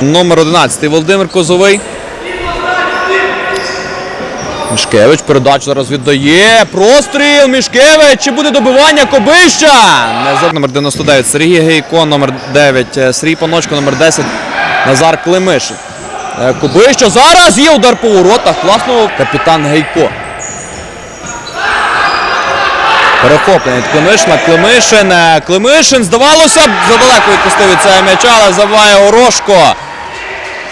Номер 11 Володимир Козовий. Мішкевич передачу зараз віддає. Простріл. Мішкевич. Чи буде добивання Кобища? Не за номер 99 Сергій Гейко, номер 9 е, Сергій Паночко, номер 10 Назар Климишин. Е, Кобища зараз є удар по воротах. Класно капітан Гейко. Перехоплення від Климишина. Климишин. е, Климишин, здавалося б, задалеко відпустив від цього м'яча, але забиває Горошко.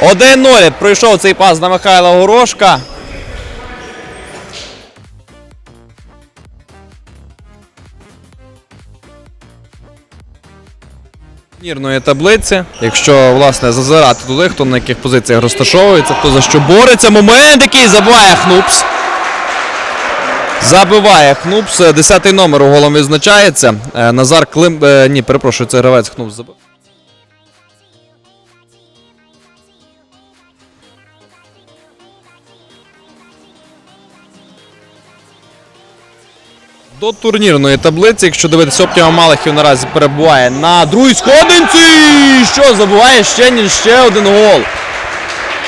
1-0. Пройшов цей пас на Михайла Горошка. Турнірної таблиці. Якщо власне зазирати туди, хто на яких позиціях розташовується, хто за що бореться. Момент, який забиває Хнупс. Забиває Хнупс. Десятий номер у голом відзначається. Е, Назар Клим. е, Ні, перепрошую, це гравець Хнупс забив. До турнірної таблиці, якщо дивитися, Оптіма Малахів наразі перебуває на другій сходинці. Що забуває ще ще один гол.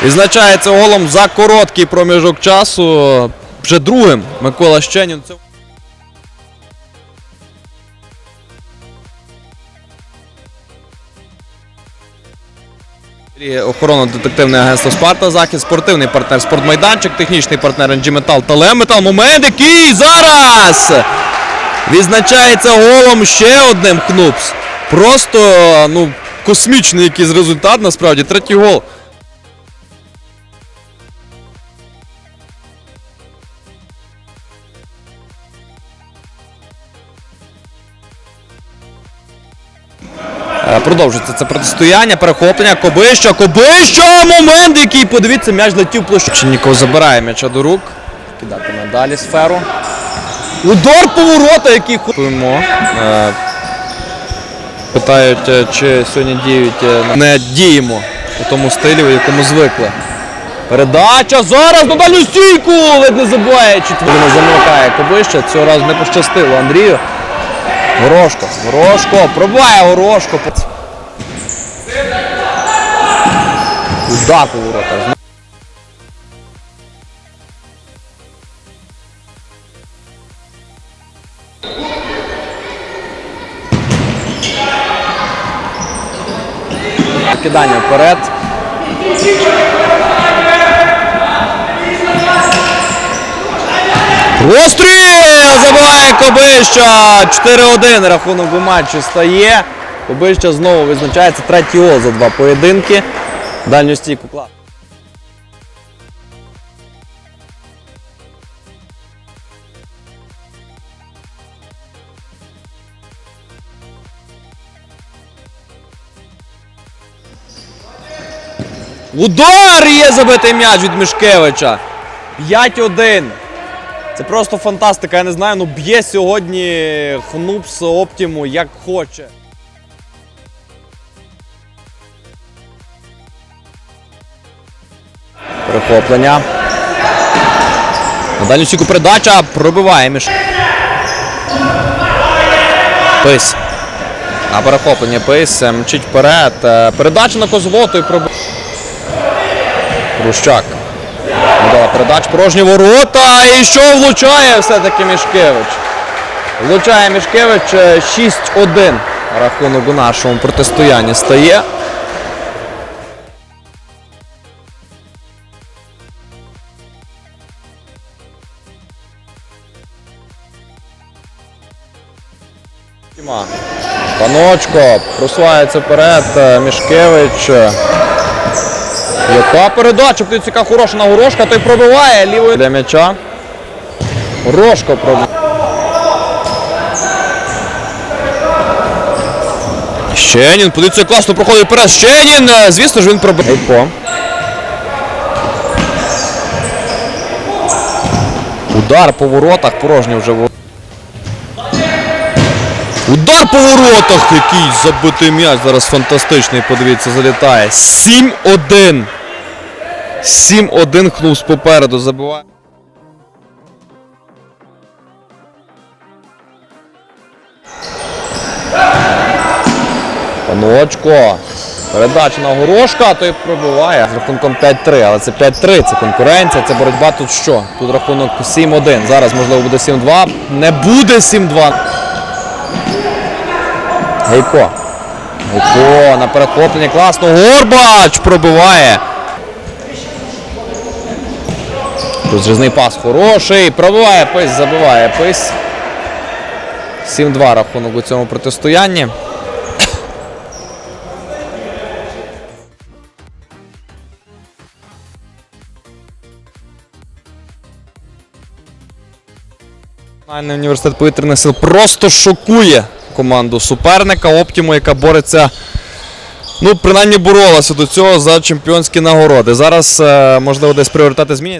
Відзначається голом за короткий проміжок часу. Вже другим Микола Щенін. І Охоронно-детективне агентство Спарта Захід, спортивний партнер Спортмайданчик, технічний партнер NG Метал, та Леметал. Момент, який зараз відзначається голом ще одним Хнупс. Просто ну, космічний якийсь результат, насправді, третій гол. Продовжується це протистояння, перехоплення, Кобища, Кобища! Момент, який, подивіться, м'яч летів в. Чинніков забирає м'яча до рук. Кидатиме далі сферу. Удар поворота, який хопимо. Е, Питають, е, чи сьогодні діють. е, Не діємо у тому стилі, у якому звикли. Передача зараз на дальню стійку! Ледь не забуває. Четвертий замикає Кобища. Цього разу не пощастило Андрію. Горошко, Горошко, пробиває Горошко. Удар по воротах. Кидання вперед. Розстріл! Забиває Кобища! 4-1 рахунок у матчі стає. Кобища знову визначається третій гол за два поєдинки. Дальню стійку клас. Удар є забитий м'яч від Мішкевича. 5-1. Це просто фантастика. Я не знаю, ну б'є сьогодні Хнупс Оптіму як хоче. Перехоплення. На дальню стійку передача пробиває між. Пис. На перехоплення Пис е, мчить вперед. Е, Передача на Козлоту і пробив. Рущак. Дала передач порожні ворота. І що влучає все-таки Мішкевич? Влучає Мішкевич е, 6-1. Рахунок у нашому протистоянні стає. Паночко просувається вперед. е, Мішкевич. Яка передача, птиця яка хороша на Горошка, той пробиває лівою для м'яча. Горошко пробиває. Щенін, подивіться, класно проходить вперед. Щенін, е, звісно ж, він пробив. Удар по воротах, порожній вже. Удар по воротах, який забитий м'яч. Зараз фантастичний, подивіться, залітає. 7-1. 7-1 хнувс попереду забиває. Паночко. Передача на горошка, той пробиває з рахунком 5-3, але це 5-3, це конкуренція, це боротьба тут що? Тут рахунок 7-1. Зараз можливо буде 7-2. Не буде 7-2. Гейко. Гейко на перехопленні класно. Горбач пробиває. Розрізний пас хороший. Пробиває пись, забиває пись. 7-2 рахунок у цьому протистоянні. Університет повітряних сил просто шокує команду суперника Оптіму, яка бореться. Ну, принаймні боролася до цього за чемпіонські нагороди. Зараз, е, можливо, десь пріоритети зміняться.